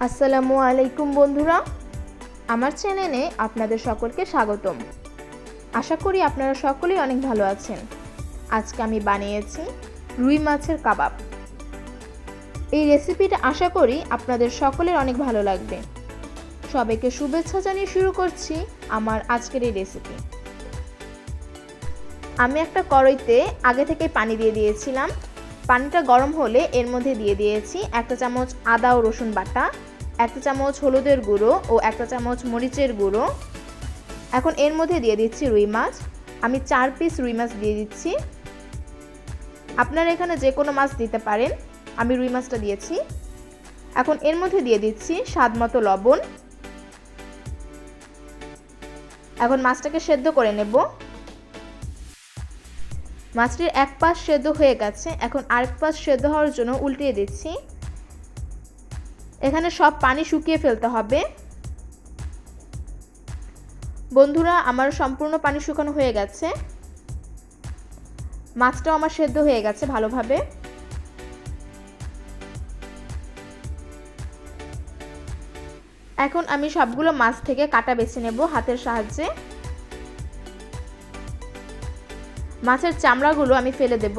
আসসালামু আলাইকুম বন্ধুরা। আমার চ্যানেলে আপনাদের সকলকে স্বাগতম। আশা করি আপনারা সকলেই অনেক ভালো আছেন। আজকে আমি বানিয়েছি রুই মাছের কাবাব। এই রেসিপিটা আশা করি আপনাদের সকলের অনেক ভালো লাগবে। সবাইকে শুভেচ্ছা জানিয়ে শুরু করছি আমার আজকের এই রেসিপি। আমি একটা কড়াইতে আগে থেকে পানি দিয়ে দিয়েছিলাম। পানিটা গরম হলে এর মধ্যে দিয়ে দিয়েছি একটা চামচ আদা ও রসুন বাটা, একটা চামচ হলুদের গুঁড়ো ও একটা চামচ মরিচের গুঁড়ো। এখন এর মধ্যে দিয়ে দিচ্ছি রুই মাছ। আমি চার পিস রুই মাছ দিয়ে দিচ্ছি। আপনারা এখানে যে কোনো মাছ দিতে পারেন। আমি রুই মাছটা দিয়েছি। এখন এর মধ্যে দিয়ে দিচ্ছি স্বাদ মতো লবণ। এখন মাছটাকে সেদ্ধ করে নেব। মাছটির এক পাশ সেদ্ধ হয়ে গেছে। এখন আরেক পাশ সেদ্ধ হওয়ার জন্য উল্টিয়ে দিচ্ছি। এখানে সব পানি শুকিয়ে ফেলতে হবে। বন্ধুরা, আমার সম্পূর্ণ পানি শুকানো হয়ে গেছে। মাছটাও আমার সেদ্ধ হয়ে গেছে ভালোভাবে। এখন আমি সবগুলো মাছ থেকে কাটা বেছে নেব হাতের সাহায্যে। মাছের চামড়াগুলো আমি ফেলে দেব।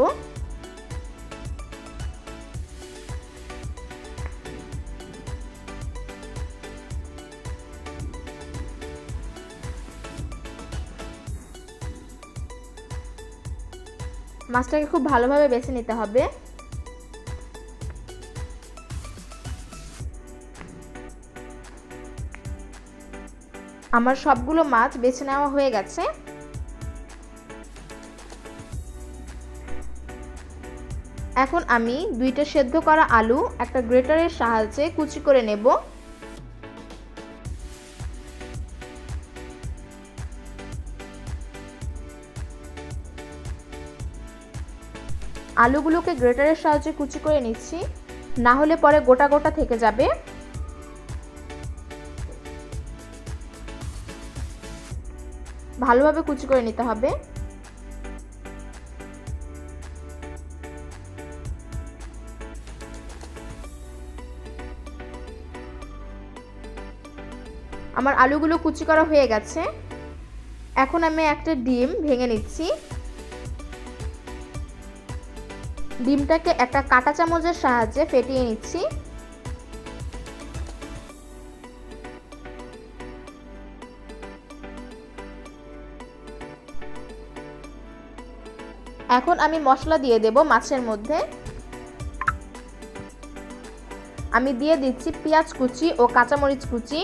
মাছটাকে খুব ভালোভাবে বেছে নিতে হবে। আমার সবগুলো মাছ বেছে নেওয়া হয়ে গেছে। এখন আমি দুইটা সেদ্ধ করা আলু একটা গ্রেটারের সাহায্যে কুচি করে নেব। আলুগুলোকে গ্রেটারের সাহায্যে কুচি করে নিচ্ছি, না হলে পরে গোটা গোটা থেকে যাবে। ভালোভাবে কুচি করে নিতে হবে। আমার আলুগুলো কুচি করা হয়ে গেছে। এখন আমি একটা ডিম ভেঙে নিচ্ছি। ডিমটাকে একটা কাঁটা চামচের সাহায্যে ফেটিয়ে নিচ্ছি। এখন আমি মশলা দিয়ে দেব মাছের মধ্যে। আমি দিয়ে দিচ্ছি পেঁয়াজ কুচি ও কাঁচামরিচ কুচি।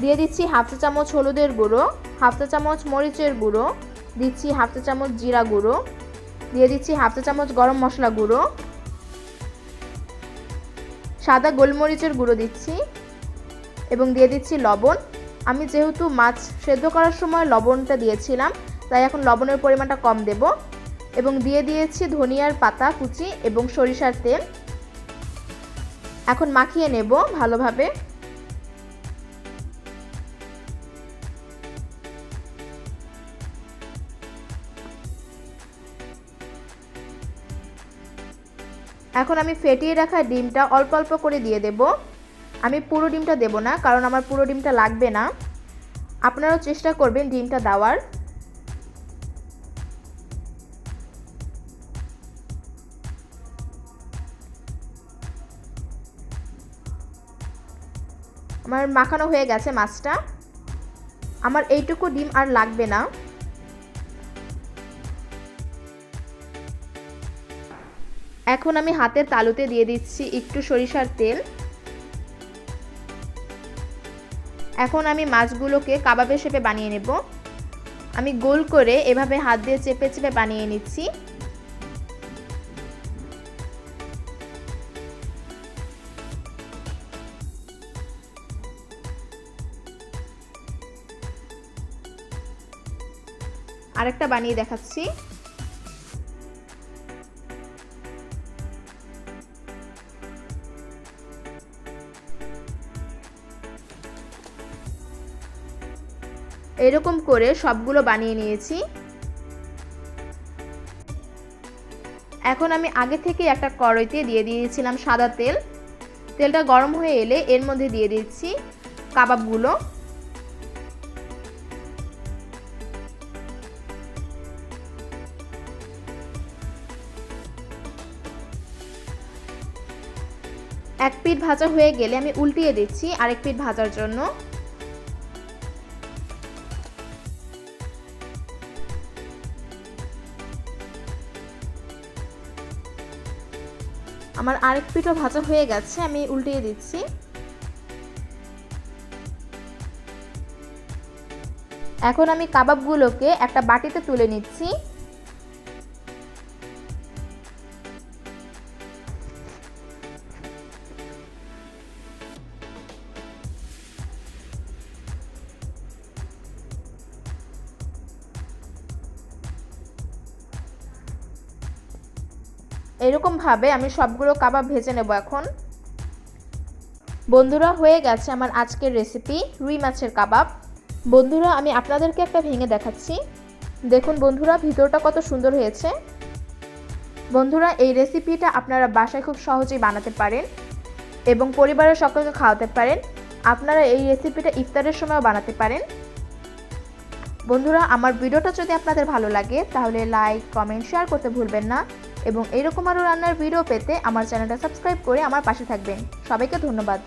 দিয়ে দিচ্ছি হাফ চা চামচ হলুদের গুঁড়ো, হাফ চা চামচ মরিচের গুঁড়ো, দিচ্ছি হাফ চা চামচ জিরা গুঁড়ো, দিয়ে দিচ্ছি হাফ চা চামচ গরম মশলা গুঁড়ো, সাদা গোলমরিচের গুঁড়ো দিচ্ছি, এবং দিয়ে দিচ্ছি লবণ। আমি যেহেতু মাছ সেদ্ধ করার সময় লবণটা দিয়েছিলাম, তাই এখন লবণের পরিমাণটা কম দেব। এবং দিয়ে দিয়েছি ধনিয়ার পাতা, কুচি এবং সরিষার তেল। এখন মাখিয়ে নেব ভালোভাবে। এখন আমি ফেটিয়ে রাখা ডিমটা অল্প অল্প করে দিয়ে দেব। আমি পুরো ডিমটা দেব না, কারণ আমার পুরো ডিমটা লাগবে না। আপনারাও চেষ্টা করবেন ডিমটা দেওয়ার। আমার মাখানো হয়ে গেছে মাছটা। আমার এইটুকু ডিম আর লাগবে না। এখন আমি হাতের তালুতে দিয়ে দিচ্ছি একটু সরিষার তেল। এখন আমি মাছগুলোকে কাবাবের শেপে বানিয়ে নেব। আমি গোল করে এভাবে হাত দিয়ে চেপে চেপে বানিয়ে নিচ্ছি। আরেকটা বানিয়ে দেখাচ্ছি। এরকম করে সবগুলো বানিয়ে নিয়েছি। এখন আমি আগে থেকে একটা কড়াইতে দিয়ে দিয়েছিলাম সাদা তেল। তেলটা গরম হয়ে এলে এর মধ্যে দিয়ে দিচ্ছি কাবাবগুলো। এক পিঠ ভাজা হয়ে গেলে আমি উল্টিয়ে দিচ্ছি আরেক পিঠ ভাজার জন্য। আমার আরেক পিঠও ভাজা হয়ে গেছে, আমি উল্টিয়ে দিচ্ছি। এখন আমি কাবাবগুলোকে একটা বাটিতে তুলে নিচ্ছি। এরকমভাবে আমি সবগুলো কাবাব ভেজে নেব এখন। বন্ধুরা, হয়ে গেছে আমার আজকের রেসিপি রুই মাছের কাবাব। বন্ধুরা, আমি আপনাদেরকে একটা ভেঙে দেখাচ্ছি। দেখুন বন্ধুরা, ভিতরটা কত সুন্দর হয়েছে। বন্ধুরা, এই রেসিপিটা আপনারা বাসায় খুব সহজেই বানাতে পারেন এবং পরিবারের সকলকে খাওয়াতে পারেন। আপনারা এই রেসিপিটা ইফতারের সময়ও বানাতে পারেন। বন্ধুরা, আমার ভিডিওটা যদি আপনাদের ভালো লাগে, তাহলে লাইক কমেন্ট শেয়ার করতে ভুলবেন না। এবং এরকম আরও রান্নার ভিডিও পেতে আমার চ্যানেলটা সাবস্ক্রাইব করে আমার পাশে থাকবেন। সবাইকে ধন্যবাদ।